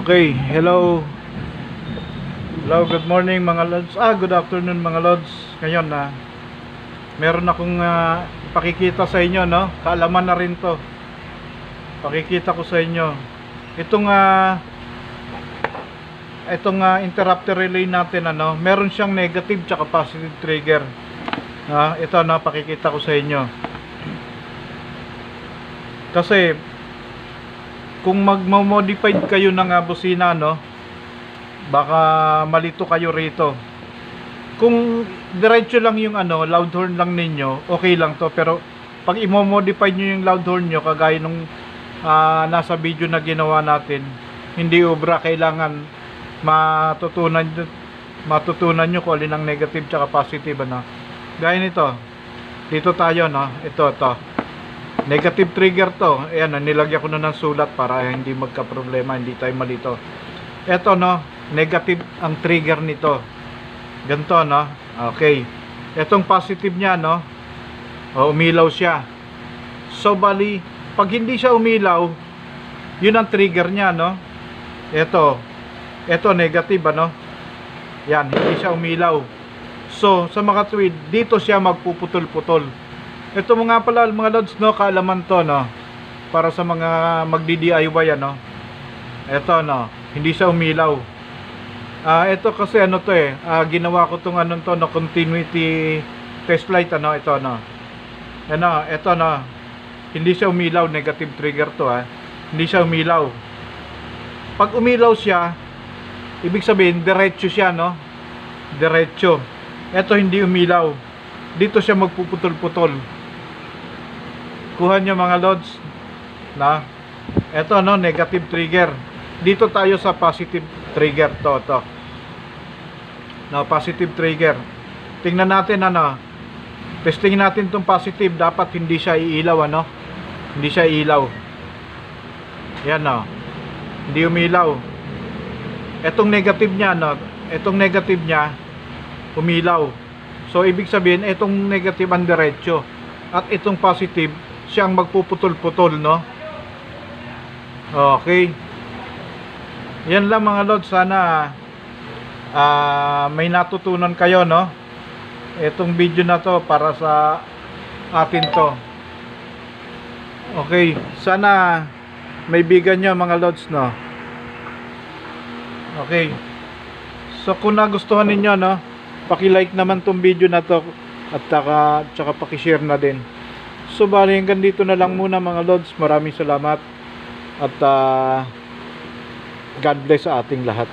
Okay, hello. Hello, good morning mga lods. Ah, good afternoon mga lods. Ngayon na meron akong ah, pakikita sa inyo, no? Kaalaman na rin 'to. Pakikita ko sa inyo. Itong ah itong ah, interrupter relay natin ano, meron siyang negative tsaka positive trigger. Ah, ito na pakikita ko sa inyo. Kasi kung magmo-modified kayo ng uh, busina no? Baka malito kayo rito. Kung diretso lang yung ano loud horn lang ninyo okay lang to. Pero pag imo-modify nyo yung loud horn nyo kagaya nung ah, nasa video na ginawa natin hindi obra kailangan matutunan matutunan nyo kung alin ang negative tsaka positive ano? Gaya nito dito tayo no? Ito to Negative trigger to. Ayan, nilagyan ko na ng sulat para hindi magka-problema, hindi tayo malito. Ito no, negative ang trigger nito. Ganto no. Okay. Etong positive niya no. O, umilaw siya. So bali, pag hindi siya umilaw, yun ang trigger niya no. Ito. Ito negative ano. Yan, hindi siya umilaw. So, sa mga tweed, dito siya magpuputol-putol. Ito mga pala mga lods no, kaalaman to no. Para sa mga magdi-DIY ano. Ito no, hindi siya umilaw. Ah, ito kasi ano to eh, ah, ginawa ko tong ano to no, continuity test light ano, ito no. Ano, ito no. Hindi siya umilaw, negative trigger to ah. Hindi siya umilaw. Pag umilaw siya, ibig sabihin diretso siya no. Diretso. Ito hindi umilaw. Dito siya magpuputol-putol kuha nyo mga lods na eto no negative trigger. Dito tayo sa positive trigger. To to. No positive trigger. Tingnan natin ano testing natin tong positive. Dapat hindi siya iilaw ano. Hindi siya ilaw yan no. Hindi umilaw. Etong negative niya no etong negative niya umilaw. So ibig sabihin etong negative ang diretso at itong positive siyang magpuputol-putol, no? Okay. Yan lang mga lord, sana ah, may natutunan kayo, no? Itong video na to para sa atin to. Okay, sana may bigan nyo mga lords, no? Okay. So kung nagustuhan ninyo, no? Paki-like naman tong video na to at saka, tsaka paki-share na din. So bali hanggang dito na lang muna mga lords. Maraming salamat at ah, God bless sa ating lahat.